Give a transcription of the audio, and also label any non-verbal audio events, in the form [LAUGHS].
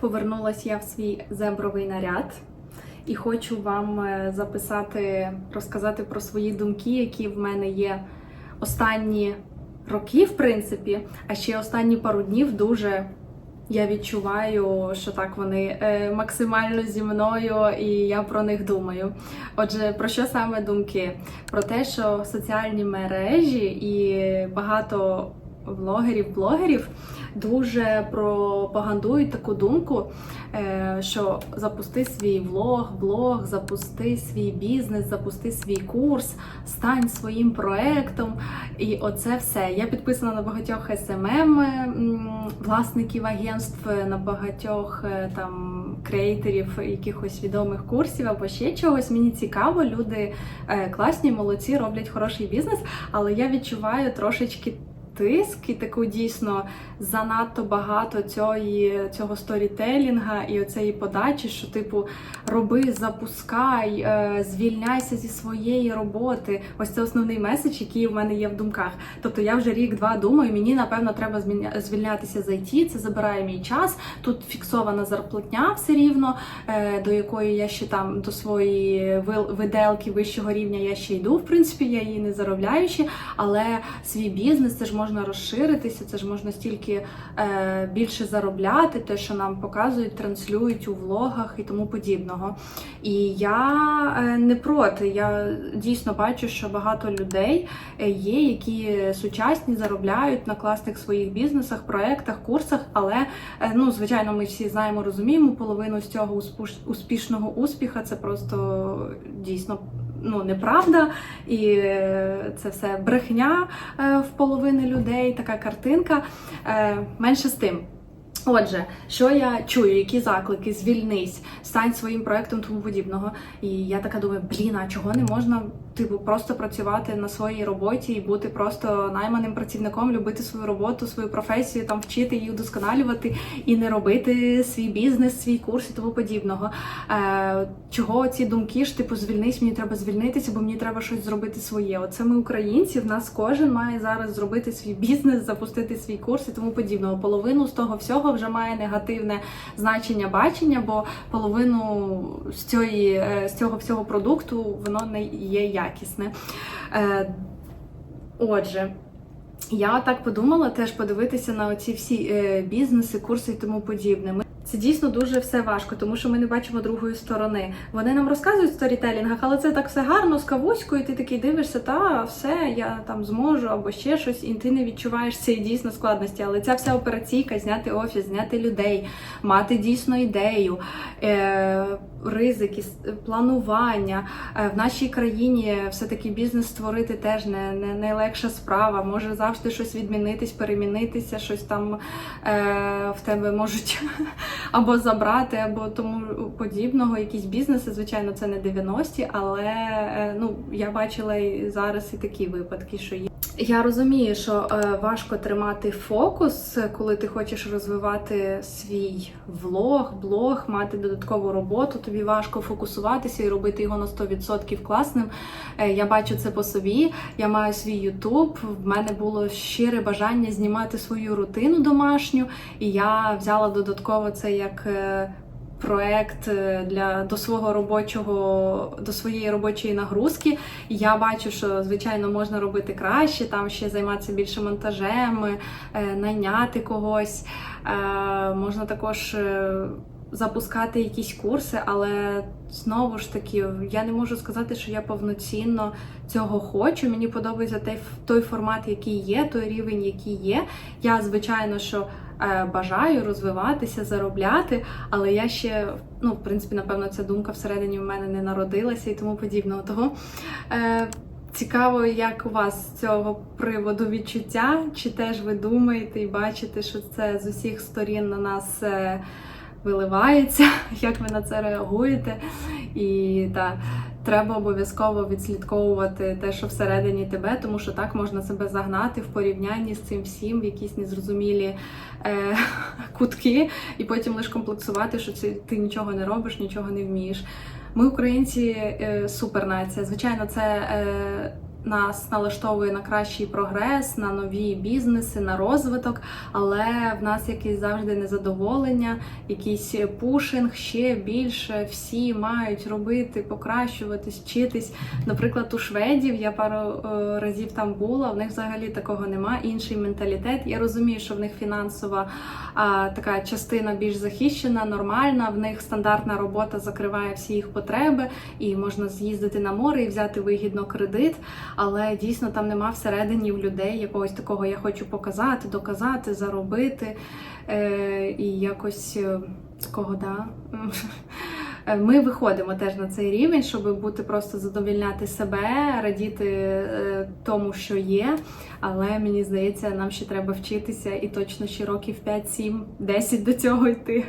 Повернулася я в свій зебровий наряд і хочу вам е, записати, розказати про свої думки, які в мене є останні роки, в принципі, а ще останні пару днів дуже. Я відчуваю, що так вони е, максимально зі мною, і я про них думаю. Отже, про що саме думки? Про те, що соціальні мережі і багато влогерів, блогерів дуже пропагандують таку думку, е, що запусти свій влог, блог, запусти свій бізнес, запусти свій курс, стань своїм проектом. І оце все. Я підписана на багатьох SMM м, власників агентств, на багатьох е, там креаторів якихось відомих курсів або ще чогось. Мені цікаво, люди е, класні, молодці, роблять хороший бізнес, але я відчуваю трошечки. Тиск і таку дійсно занадто багато цієї, цього сторітелінга і оцеї подачі, що типу роби, запускай, е, звільняйся зі своєї роботи. Ось це основний меседж, який в мене є в думках. Тобто я вже рік-два думаю, мені напевно треба звільнятися з IT, це забирає мій час. Тут фіксована зарплатня все рівно, е, до якої я ще там до своєї виделки вищого рівня я ще йду. В принципі, я її не заробляю ще, але свій бізнес це ж можна розширитися, це ж можна стільки е, більше заробляти, те, що нам показують, транслюють у влогах і тому подібного. І я е, не проти. Я дійсно бачу, що багато людей е, є, які сучасні заробляють на класних своїх бізнесах, проектах, курсах. Але е, ну, звичайно, ми всі знаємо, розуміємо, половину з цього успішного успіха це просто дійсно. Ну, неправда, і е, це все брехня е, в половини людей, така картинка. Е, Менше з тим. Отже, що я чую, які заклики, звільнись, стань своїм проектом тому подібного. І я така думаю, блін, а чого не можна типу просто працювати на своїй роботі і бути просто найманим працівником, любити свою роботу, свою професію, там вчити її удосконалювати і не робити свій бізнес, свій курс і тому подібного. Е, чого ці думки ж типу звільнись, мені треба звільнитися, бо мені треба щось зробити своє. Оце ми українці. В нас кожен має зараз зробити свій бізнес, запустити свій курс і тому подібного. Половину з того всього вже має негативне значення бачення, бо половину з цієї е, з цього всього продукту воно не є якісне. Е, Отже. Я так подумала теж подивитися на оці всі е, бізнеси, курси і тому подібне. Це дійсно дуже все важко, тому що ми не бачимо другої сторони. Вони нам розказують в сторітелінгах, але це так все гарно, з кавуською, ти такий дивишся, та все, я там зможу або ще щось, і ти не відчуваєш цієї дійсно складності. Але ця вся операційка, зняти офіс, зняти людей, мати дійсно ідею, е, ризики, планування. Е, в нашій країні все-таки бізнес створити теж не, не найлегша справа. Може завжди щось відмінитись, перемінитися, щось там е, в тебе можуть або забрати, або тому подібного. Якісь бізнеси, звичайно, це не 90-ті, але е, ну я бачила і зараз і такі випадки, що є. Я розумію, що е, важко тримати фокус, коли ти хочеш розвивати свій влог, блог, мати додаткову роботу. Тобі важко фокусуватися і робити його на 100% класним. Е, я бачу це по собі. Я маю свій Ютуб. В мене було щире бажання знімати свою рутину домашню, і я взяла додатково це як. Проект е, для до свого робочого до своєї робочої нагрузки. Я бачу, що звичайно можна робити краще, там ще займатися більше монтажем, е, найняти когось. Е, Можна також запускати якісь курси, але знову ж таки, я не можу сказати, що я повноцінно цього хочу. Мені подобається той, той формат, який є, той рівень, який є. Я, звичайно, що бажаю розвиватися, заробляти, але я ще, ну, в принципі, напевно, ця думка всередині в мене не народилася і тому подібного. Того е, цікаво, як у вас з цього приводу відчуття, чи теж ви думаєте і бачите, що це з усіх сторін на нас. Е, Виливається, [LAUGHS] як ви на це реагуєте, і та треба обов'язково відслідковувати те, що всередині тебе, тому що так можна себе загнати в порівнянні з цим всім в якісь незрозумілі е, [LAUGHS] кутки, і потім лише комплексувати, що це ти нічого не робиш, нічого не вмієш. Ми, українці, е, супернація. Звичайно, це. Е, нас налаштовує на кращий прогрес, на нові бізнеси, на розвиток, але в нас якесь завжди незадоволення, якийсь пушинг ще більше. Всі мають робити, покращуватись, вчитись. Наприклад, у шведів я пару е, разів там була. В них взагалі такого нема. Інший менталітет. Я розумію, що в них фінансова а, така частина більш захищена, нормальна. В них стандартна робота закриває всі їх потреби, і можна з'їздити на море і взяти вигідно кредит. Але дійсно там нема всередині в людей якогось такого я хочу показати, доказати, заробити. Е, і якось е, такого, да. Е, Ми виходимо теж на цей рівень, щоб бути просто задовільняти себе, радіти е, тому, що є. Але мені здається, нам ще треба вчитися і точно ще років 5, 7, 10 до цього йти.